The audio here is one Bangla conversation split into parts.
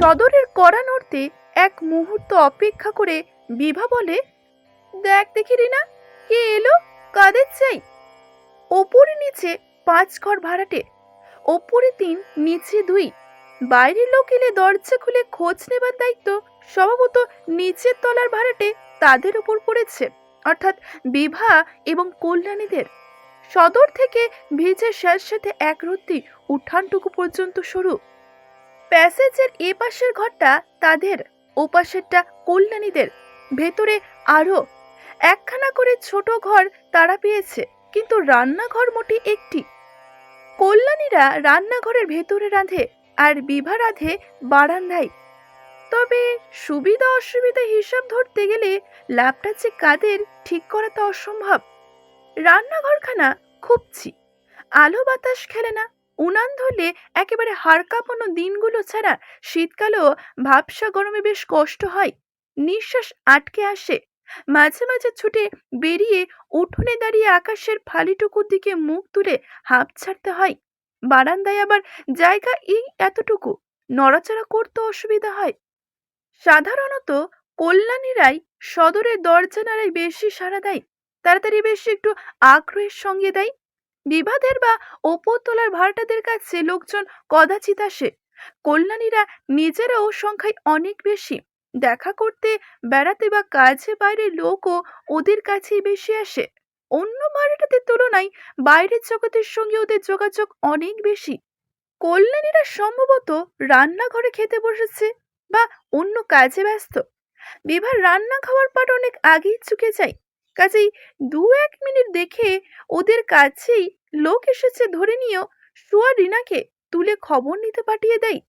সদরের কড়া নড়তে এক মুহূর্ত অপেক্ষা করে বিভা বলে, দেখ দেখি রিনা, কে এলো? কাদের চাই? ওপরে নিচে পাঁচ ঘর ভাড়াটে, ওপরে তিন, নিচে দুই। বাইরের লোক এলে দরজা খুলে খোঁজ নেবার দায়িত্ব স্বভাবত নিচের তলার ভাড়াটে তাদের উপর পড়েছে, অর্থাৎ বিভা এবং কল্যাণীদের। সদর থেকে ভিজে শেষ সাথে এক রত্তি উঠানটুকু পর্যন্ত সরু। প্যাসেজের এ পাশের ঘরটা তাদের, ও পাশেরটা কল্যাণীদের, ভেতরে আরও একখানা করে ছোট ঘর তারা পেয়েছে, কিন্তু রান্নাঘর মোটে একটি। কল্যাণীরা রান্নাঘরের ভেতরে রাঁধে আর বিভা রাঁধে বারান্দায়। তবে সুবিধা অসুবিধা হিসাব ধরতে গেলে ল্যাপটা যে কাদের ঠিক করা তা অসম্ভব। রান্নাঘরখানা খুবছি আলো বাতাস খেলে না। উনান ধরলে একেবারে হাড় কাঁপানো দিনগুলো ছাড়া শীতকালেও ভাবসা গরমে বেশ কষ্ট হয়। নিঃশ্বাস আটকে আসে। মাঝে মাঝে ছুটে বেরিয়ে উঠোনে দাঁড়িয়ে আকাশের ফালিটুকুর দিকে মুখ তুলে হাঁপ ছাড়তে হয়। বারান্দায় আবার জায়গা এই এতটুকু, নড়াচড়া করতে অসুবিধা হয়। সাধারণত কল্যাণীরাই সদরের দরজা নাড়ায় বেশি সাড়া দেয়। তাড়াতাড়ি বেশি একটু আগ্রহের সঙ্গে দেয়। বিবাদের বা ওপরতলার ভাড়াটাদের কাছে লোকজন কদাচিৎ আসে। কল্যাণীরা নিজেরাও সংখ্যায় অনেক বেশি। দেখা করতে, বেড়াতে বা কাজে বাইরে লোকও ওদের কাছেই বেশি আসে। অন্য ভাড়াটাদের তুলনায় বাইরের জগতের সঙ্গে ওদের যোগাযোগ অনেক বেশি। কল্যাণীরা সম্ভবত রান্নাঘরে খেতে বসেছে বা অন্য কাজে ব্যস্ত। বিভার রান্না খাওয়ার পাট অনেক আগেই চুকে যায়। কাজেই দু এক মিনিট দেখে ওদের কাছেই লোক এসেছে ধরে নিয়েও শুয়া রিনাকে তুলে খবর নিতে পাঠিয়ে দেয়।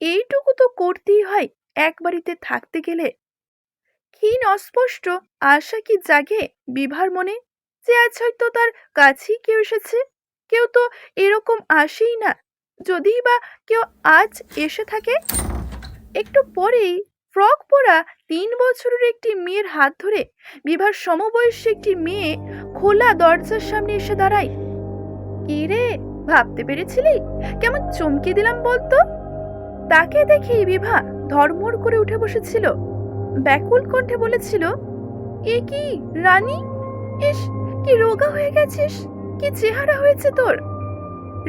এইটুকু তো করতেই হয় এক বাড়িতে থাকতে গেলে। ক্ষীণ অস্পষ্ট আশা কি জাগে বিভার মনে যে আজ হয়তো তার কাছেই কেউ এসেছে? কেউ তো এরকম আসেই না। যদি বা কেউ আজ এসে থাকে, একটু পরেই ফ্রক পরা তিন বছরের একটি মেয়ের হাত ধরে বিভার সমবয়সী একটি মেয়ে খোলা দরজার সামনে এসে দাঁড়ায়। কি রে? ভাবতে পেরেছিলি? কেমন চমকে দিলাম বলতো? তাকে দেখে বিভা ধর্মর করে উঠে বসেছিল। ব্যাকুল কণ্ঠে বলেছিল, এ কি, রানী? ইস, কি রোগা হয়ে গেছিস? কি চেহারা হয়েছে তোর?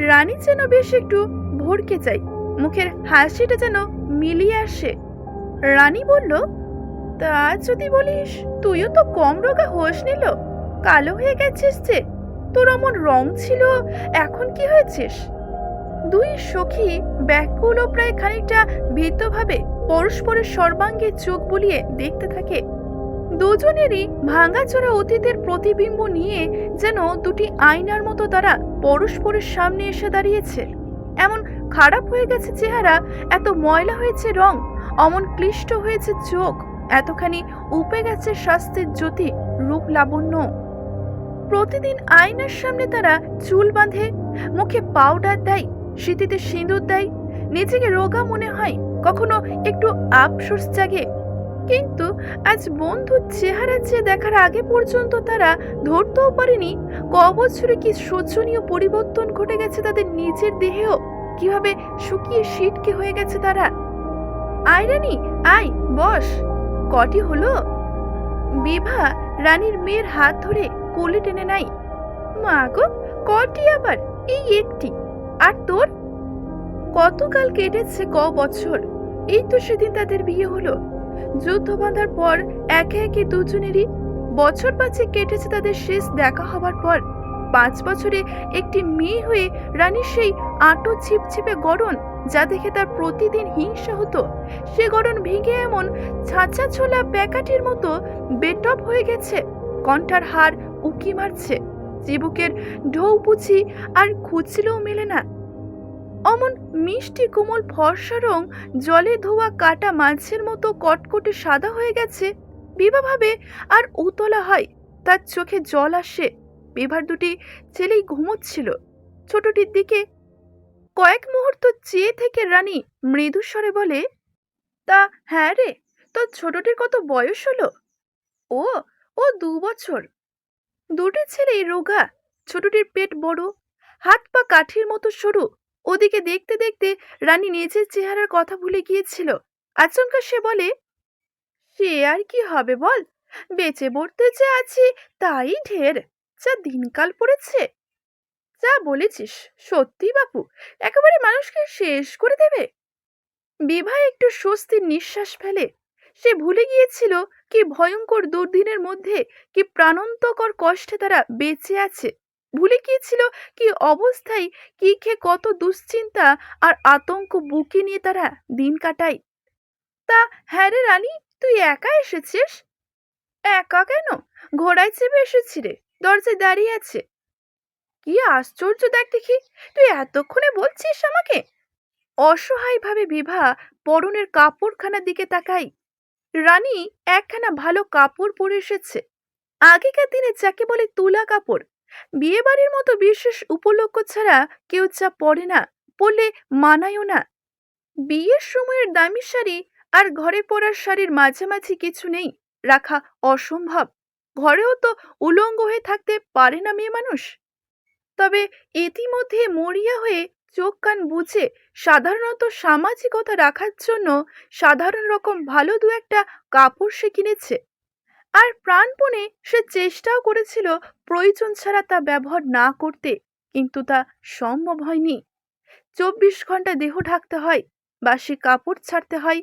রানী যেন বেশ একটু ভরকে যায়। মুখের হাসিটা যেন মিলিয়ে আসে। রানী বলল, তা যদি বলিস, তুইও তো কম রোগা হোস নিল। কালো হয়ে গেছিস যে, তোর অমন রং ছিল, এখন কি হয়েছিস? দুই সখী ব্যাকুল ও প্রায় খানিকটা ভীতভাবে পরস্পরের সর্বাঙ্গে চোখ বুলিয়ে দেখতে থাকে। দুজনেরই ভাঙাচোরা অতীতের প্রতিবিম্ব নিয়ে যেন দুটি আয়নার মতো তারা পরস্পরের সামনে এসে দাঁড়িয়েছে। খারাপ হয়ে গেছে চেহারা, এত ময়লা হয়েছে রং, অমন ক্লিষ্ট হয়েছে চোখ, এতখানি উপে গেছে স্বাস্থ্যের জ্যোতি, রূপ লাবণ্য। প্রতিদিন আয়নার সামনে তারা চুল বাঁধে, মুখে পাউডার দেয় শীতিতে সিঁদুর দেয়, নিজেকে রোগা মনে হয়, কখনো একটু আফসোস জাগে। কিন্তু আজ বন্ধুর চেহারা চেয়ে দেখার আগে পর্যন্ত তারা ধরতেও পারেনি ক বছরে কি শোচনীয় পরিবর্তন ঘটে গেছে তাদের নিজের দেহেও। কীভাবে শুকিয়ে শীতকে হয়ে গেছে তারা? আয় রানী, আয়, বস। কটি হলো? বিভা রানীর মেয়ের হাত ধরে কোলে টেনে নাই। মা গো, কটি আবার? এই একটি। আর তোর? কতকাল কেটেছে ক বছর? এই তো সেদিন তাদের বিয়ে হলো। যুদ্ধ বাঁধার পর একে একে দুজনেরই বছর পাঁচে কেটেছে তাদের শেষ দেখা হবার পর। পাঁচ বছরে একটি মেয়ে হয়ে রানীর সেই আটো ছিপছিপে গড়ন যা দেখে তার প্রতিদিন হিংসা হতো। সে গড়ন ভেঙে এমন ছাঁচা ছোলা প্যাকাটির মতো বেটপ হয়ে গেছে। কণ্ঠার হার উকি মারছে। চিবুকের ঢৌ পুছি আর খুঁজলেও মেলে না। অমন মিষ্টি কোমল ফর্সা রং জলে ধোয়া কাটা মাছের মতো কটকটে সাদা হয়ে গেছে। বিভা ভাবে আর উতলা হয়। তার চোখে জল আসে। বিভার দুটি ছেলেই ঘুমোচ্ছিল। ছোটটির দিকে কয়েক মুহূর্ত চেয়ে থেকে রানী মৃদু স্বরে বলে, তা হ্যাঁ রে, তোর ছোটটির কত বয়স হলো? ও ও দু বছর। দুটি ছেলেই রোগা, ছোটটির পেট বড়, হাত পা কাঠির মতো সরু। ওদিকে দেখতে দেখতে রানী নিজের চেহারার কথা ভুলে গিয়েছিল। আচমকা সে বলে, সে আর কি হবে বল? বেঁচে পড়তে যে আছি, তাই ঢের। যা দিনকাল পড়েছে। যা বলেছিস, সত্যি বাপু, একেবারে মানুষকে শেষ করে দেবে। বিভা একটু স্বস্তির নিঃশ্বাস ফেলে। সে ভুলে গিয়েছিল কি ভয়ঙ্কর দুর্দিনের মধ্যে, কি প্রাণন্তকর কষ্টে তারা বেঁচে আছে। ভুলে গিয়েছিল কি অবস্থায়, কি খেয়ে কত দুশ্চিন্তা আর আতঙ্ক বুকে নিয়ে তারা দিন কাটায়। তা হ্যাঁ রে রানী, তুই একা এসেছিস? একা কেন? ঘোড়ায় চেপে এসেছি রে। দরজায় দাঁড়িয়ে আছে। কি আশ্চর্য দেখ দেখি, তুই এতক্ষণে বলছিস আমাকে? অসহায়ভাবে বিভা পরনের কাপড়খানার দিকে তাকাই। রানী একখানা ভালো কাপড় পরে এসেছে। আগেকার দিনে যাকে বলে তুলা কাপড় বিয়ে বাড়ির মতো বিশেষ উপলক্ষ ছাড়া কেউ যা পরে না, পরলে মানায়ও না। বিয়ের সময়ের দামি শাড়ি আর ঘরে পরার শাড়ির মাঝামাঝি কিছু নেই, রাখা অসম্ভব। ঘরেও তো উলঙ্গ হয়ে থাকতে পারে না মেয়ে মানুষ। তবে ইতিমধ্যে মরিয়া হয়ে চোখ কান বুঝে সাধারণত সামাজিকতা রাখার জন্য সাধারণ রকম ভালো দু একটা কাপড় সে কিনেছে। আর প্রাণপণে সে চেষ্টাও করেছিল প্রয়োজন ছাড়া তা ব্যবহার না করতে, কিন্তু তা সম্ভব হয়নি। চব্বিশ ঘণ্টা দেহ ঢাকতে হয় বাসি কাপড় ছাড়তে হয়,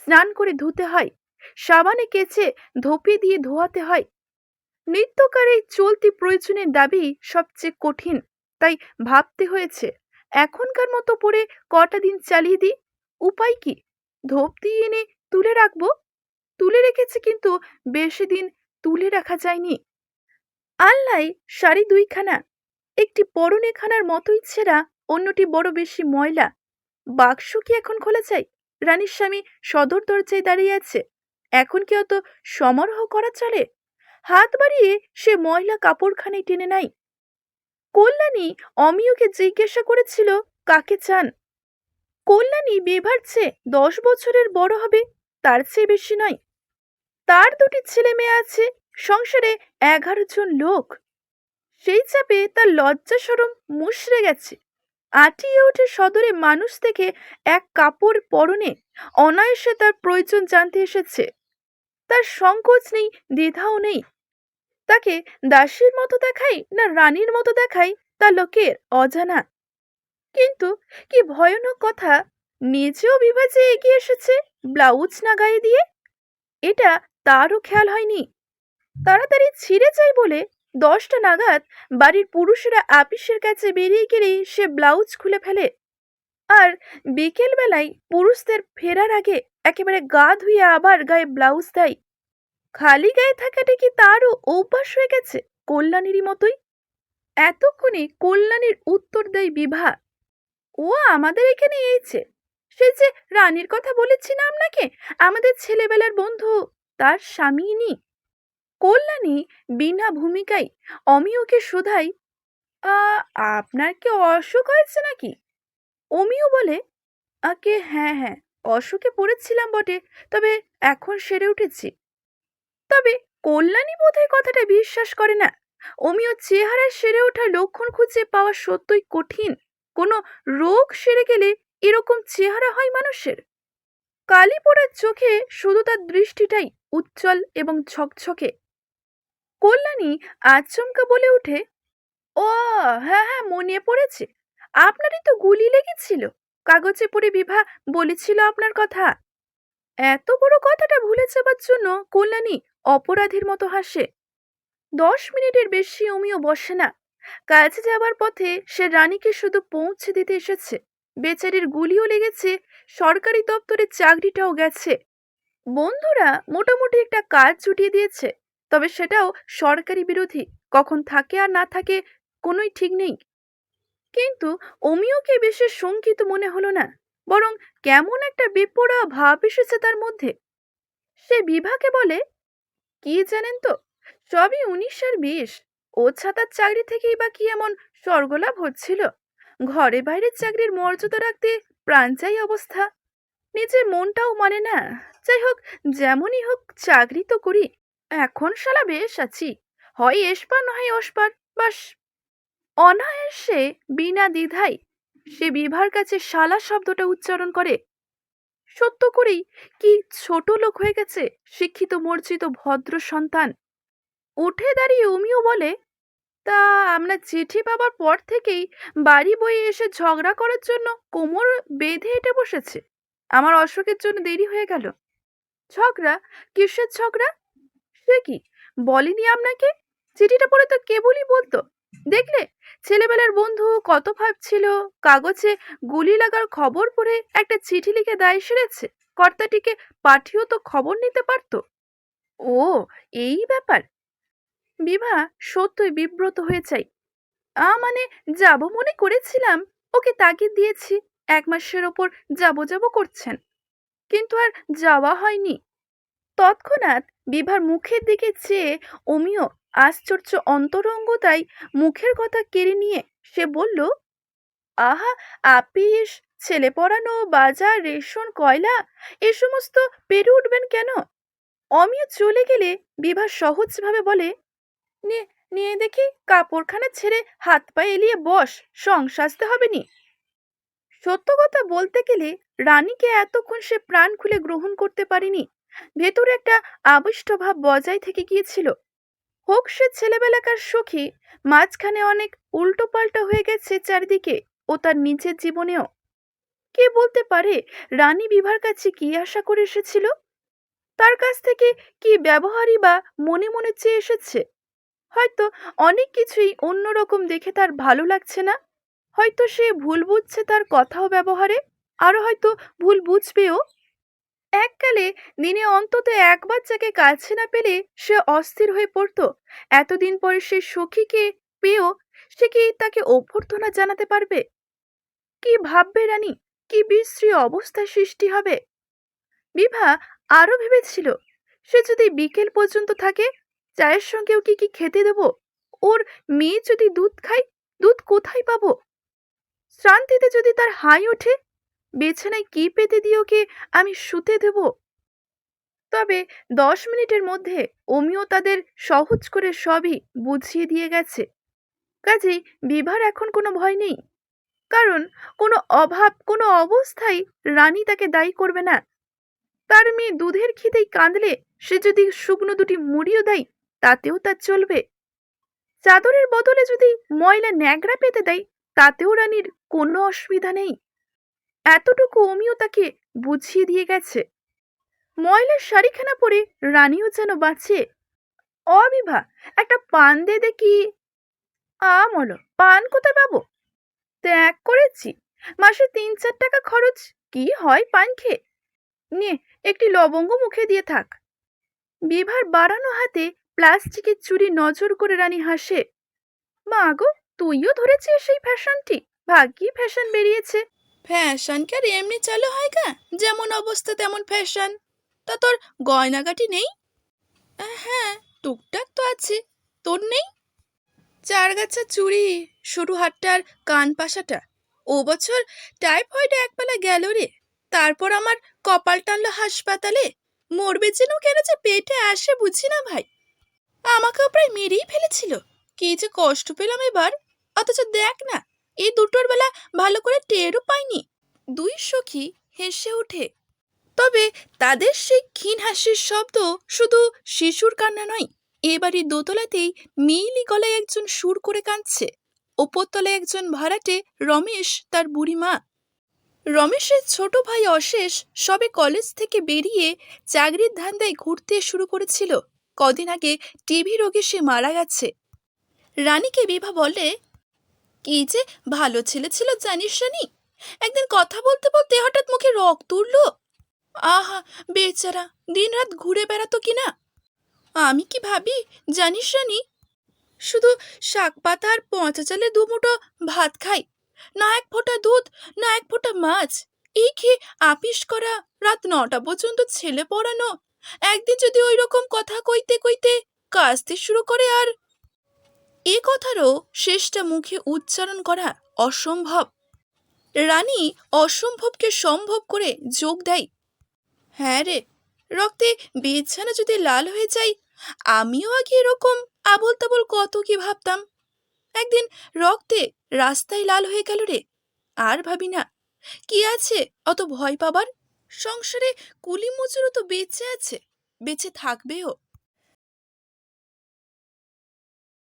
স্নান করে ধুতে হয়, সাবানে কেচে ধোপে দিয়ে ধোয়াতে হয় নিত্যকার এই চলতি প্রয়োজনের দাবি সবচেয়ে কঠিন, তাই ভাবতে হয়েছে, এখনকার মতো পরে কটা দিন চালিয়ে দিই? উপায় কি? ধোপ দিয়ে এনে তুলে রাখব? তুলে রেখেছে কিন্তু বেশি দিন তুলে রাখা যায়নি। আল্লাই শাড়ি দুইখানা, একটি পরনেখানার মতোই ছেঁড়া, অন্যটি বড় বেশি ময়লা। বাক্স কি এখন খোলা চাই রানীর স্বামী সদর দরজায় দাঁড়িয়ে আছে। এখন কি অত সমারোহ করা চলে? হাত বাড়িয়ে সে ময়লা কাপড়খানি টেনে নাই কল্যাণী অমিয়কে জিজ্ঞাসা করেছিল, কাকে চান? কল্যাণী বিভার চেয়ে দশ বছরের বড় হবে, তার চেয়ে বেশি নয়। তার দুটি ছেলে মেয়ে আছে, সংসারে এগারো জন লোক। সেই চাপে তার লজ্জা সরম মুশড়ে গেছে। আটিয়ে ওঠে সদরে মানুষ থেকে এক কাপড় পরনে অনায়াসে তার প্রয়োজন জানতে এসেছে। তার সংকোচ নেই, দ্বিধাও নেই। তাকে দাসীর মতো দেখাই না রানীর মতো দেখাই তা লোকের অজানা। কিন্তু কি ভয়ানক কথা, নিজেও বিভাজে এগিয়ে এসেছে ব্লাউজ না গায়ে দিয়ে? এটা তারও খেয়াল হয়নি। তাড়াতাড়ি ছিঁড়ে যায় বলে দশটা নাগাদ বাড়ির পুরুষেরা আপিসের কাছে বেরিয়ে গেলেই সে ব্লাউজ খুলে ফেলে। আর বিকেল বেলায় পুরুষদের ফেরার আগে একেবারে গা ধুয়ে আবার গায়ে ব্লাউজ দেয়। খালি গায়ে থাকাটা কি তারও অভ্যাস হয়ে গেছে কল্যাণীরই মতোই? এতক্ষণে কল্যাণীর উত্তর দেয় বিভা। ও আমাদের এখানে এইছে সে যে রানীর কথা বলেছি না আপনাকে আমাদের ছেলেবেলার বন্ধু তার স্বামী ইনি। কল্যাণী বিনা ভূমিকায় অমিয়কে শোধাই "আ, আপনার কি অসুখ হয়েছে নাকি? অমিও বলে আকে হ্যাঁ হ্যাঁ। অসুখে পড়েছিলাম বটে, তবে এখন সেরে উঠেছি। তবে কল্যাণী বোধহয় কথাটা বিশ্বাস করে না। অমিও চেহারায় সেরে ওঠা লক্ষণ খুঁজে পাওয়া সত্যই কঠিন। কোনো রোগ সেরে গেলে এরকম চেহারা হয় মানুষের? কালি পড়ার চোখে শুধু তার দৃষ্টিটাই উজ্জ্বল এবং ঝকঝকে। কল্যাণী আচমকা বলে ওঠে, ও হ্যাঁ হ্যাঁ মনে পড়েছে। আপনারই তো গুলি লেগেছিল। কাগজে পড়ে বিভা বলেছিল আপনার কথা। এত বড় কথাটা ভুলে যাবার জন্য কল্যাণী অপরাধীর মতো হাসে। দশ মিনিটের বেশি অমিও বসে না। কাজে যাবার পথে সে রানীকে শুধু পৌঁছে দিতে এসেছে। বেচারির গুলিও লেগেছে, সরকারি দপ্তরে চাকরিটাও গেছে। বন্ধুরা মোটামুটি একটা কাজ জুটিয়ে দিয়েছে, তবে সেটাও সরকারি বিরোধী, কখন থাকে আর না থাকে কোনোই ঠিক নেই। কিন্তু অমিয়কে বেশি শঙ্কিত মনে হলো না, বরং কেমন একটা বেপরোয়া ভাব এসেছে তার মধ্যে। সে বিভাকে বলে, কি জানেন তো, সবই উনিশ আর বিশ, ও ছাতার চাকরি থেকেই বা কি এমন স্বর্গলাভ হচ্ছিল। ঘরে বাইরের চাকরির মর্যাদা রাখতে প্রাণ চাই অবস্থা। নিজের মনটাও মানে না, যাই হোক, যেমনই হোক চাকরি তো করি, এখন শালা বেশ আছি, হয় এসপার নয় ওসপার বাস অনায়াসে বিনা দ্বিধায় সে বিভার কাছে শালা শব্দটা উচ্চারণ করে। সত্য করেই কি ছোট লোক হয়ে গেছে, শিক্ষিত মর্জিত ভদ্র সন্তান। উঠে দাঁড়িয়ে উমিও বলে, তা আমরা চিঠি পাবার পর থেকেই বাড়ি বয়ে এসে ঝগড়া করার জন্য কোমর বেঁধে এটে বসেছে। আমার অসুখের জন্য দেরি হয়ে গেল। ঝগড়া? কিসের ঝগড়া? সে কি? বলিনি আপনাকে? চিঠিটা পড়ে তো কেবলই বলতো। দেখলে ছেলেবেলার বন্ধু কত ভাবছিল কাগজে গুলি লাগার খবর পড়ে একটা চিঠি লিখে দায় সেরেছে। কর্তাটিকে পাঠিয়েও তো খবর নিতে পারতো। ও, এই ব্যাপার। বিভা সত্যই বিব্রত হয়ে চাই। আ মানে যাব মনে করেছিলাম, ওকে তাগিদ দিয়েছি। এক মাসের ওপর যাব যাব করছেন। কিন্তু আর যাওয়া হয়নি। তৎক্ষণাৎ বিভার মুখের দিকে চেয়ে অমিয় আশ্চর্য অন্তরঙ্গতায় মুখের কথা কেড়ে নিয়ে সে বলল, আহা আপিস ছেলে পড়ানো বাজার, রেশন, কয়লা, এ সমস্ত পেরে উঠবেন কেন? অমিয় চলে গেলে বিভা সহজভাবে বলে নিয়ে দেখি, কাপড়খানা ছেড়ে হাত পা এলিয়ে বস সং সাজতে হবে নি? সত্য কথা বলতে গেলে রানীকে এতক্ষণ সে প্রাণ খুলে গ্রহণ করতে পারেনি। ভেতরে একটা আবিষ্ট ভাব বজায় থেকে গিয়েছিল। হোক সে ছেলেবেলাকার সখী, মাঝখানে অনেক উল্টো পাল্টা হয়ে গেছে চারিদিকে ও তার নিজের জীবনেও। কে বলতে পারে রানী বিভার কাছে কি আশা করে এসেছিল? তার কাছ থেকে কি ব্যবহারই বা মনে মনে চেয়ে এসেছে? হয়তো অনেক কিছুই অন্যরকম দেখে তার ভালো লাগছে না। হয়তো সে ভুল বুঝছে তার কথাও ব্যবহারে আরও হয়তো ভুল বুঝবেও। এককালে দিনে অন্তত একবার যাকে কাছে না পেলে সে অস্থির হয়ে পড়তো। এতদিন পরে সে সখীকে পেয়েও সে কি তাকে অভ্যর্থনা জানাতে পারবে? কি ভাববে রানী? কি বিশ্রী অবস্থা সৃষ্টি হবে? বিভা আরও ভেবেছিল, সে যদি বিকেল পর্যন্ত থাকে, চায়ের সঙ্গেও কি কি খেতে দেব? ওর মেয়ে যদি দুধ খায়, দুধ কোথায় পাবো? শ্রান্তিতে যদি তার হাই ওঠে বিছানায় কি পেতে দিয়ে ওকে আমি শুতে দেব? তবে দশ মিনিটের মধ্যে অমিও তাদের সহজ করে সবই বুঝিয়ে দিয়ে গেছে। কাজেই বিভার এখন কোনো ভয় নেই। কারণ কোনো অভাব, কোনো অবস্থায় রানী তাকে দায়ী করবে না। তার মেয়ে দুধের খিদেই কাঁদলে সে যদি শুকনো দুটি মুড়িও দেয়, তাতেও তার চলবে। চাদরের বদলে যদি ময়লা ন্যাকড়া পেতে দেয়, তাতেও রানীর কোনো অসুবিধা নেই। এতটুকু অমিও তাকে বুঝিয়ে দিয়ে গেছে। ময়লার শাড়িখানা পরে রানীও যেন বাঁচে। অবিভা, একটা পান দে দেখি। আমলো পান কোথায় পাবো? ত্যাগ করেছি। মাসে তিন চার টাকা খরচ, কি হয় পান খেয়ে? নিয়ে একটি লবঙ্গ মুখে দিয়ে থাক। বিভার বাড়ানো হাতে প্লাস্টিকের চুড়ি নজর করে রানী হাসে। মা গো, তুইও ধরেছিস সেই ফ্যাশনটি? ভাগ্যি ফ্যাশন বেরিয়েছে। ফ্যাশন কি আর এমনি চালু হয় গা? যেমন অবস্থা তেমন ফ্যাশন তা তোর গয়নাগাটি নেই? হ্যাঁ টুকটাক তো আছে। তোর নেই? চার গাছা চুড়ি সরু হাটটার কান পাশাটা। ও বছর টাইফয়েডে একবেলা গেল রে। তারপর আমার কপাল টানলো হাসপাতালে। মরবে যেন কেন যে পেটে আসে বুঝি না ভাই। আমাকেও প্রায় মেরেই ফেলেছিল। কি যে কষ্ট পেলাম এবার। অথচ দেখ না এই দুটোর বেলা ভালো করে টেরও পাইনি। দুই সখী হেসে ওঠে। তবে তাদের সেই ক্ষীণ হাসির শব্দ শুধু শিশুর কান্না নয় এবারই দোতলাতেই মেইলি গলায় একজন সুর করে কাঁদছে। ওপরতলায় একজন ভাড়াটে রমেশ তার বুড়ি মা রমেশের ছোট ভাই অশেষ সবে কলেজ থেকে বেরিয়ে চাকরির ধান্দায় ঘুরতে শুরু করেছিল। কদিন আগে টিভি রোগে সে মারা গেছে। রানীকে বিভা বলে কি যে ভালো ছেলে ছিল, জানিস রানী? একদিন কথা বলতে বলতে হঠাৎ মুখে রক্ত উঠল আহা, বেচারা দিন রাত ঘুরে বেড়াতো কিনা? আমি কি ভাবি, জানিস রানী? শুধু শাক পাতা আর পচা চালে দু মুঠো ভাত খাই, না এক ফোঁটা দুধ, না এক ফোঁটা মাছ। এই খেয়ে আপিস করা রাত নটা পর্যন্ত ছেলে পড়ানো। একদিন যদি ওই রকম কথা কইতে কইতে কাজতে শুরু করে আর এ কথারও শেষটা মুখে উচ্চারণ করা অসম্ভব। রানী অসম্ভবকে সম্ভব করে যোগ দেয়। হ্যাঁ রে, রক্তে বিছানা যদি লাল হয়ে যায়, আমিও আগে এরকম আবল তাবল কত কি ভাবতাম। একদিন রক্তে রাস্তায় লাল হয়ে গেল রে, আর ভাবি না, কি আছে অত ভয় পাবার? সংসারে কুলি মজুরও তো বেঁচে আছে, বেঁচে থাকবেও।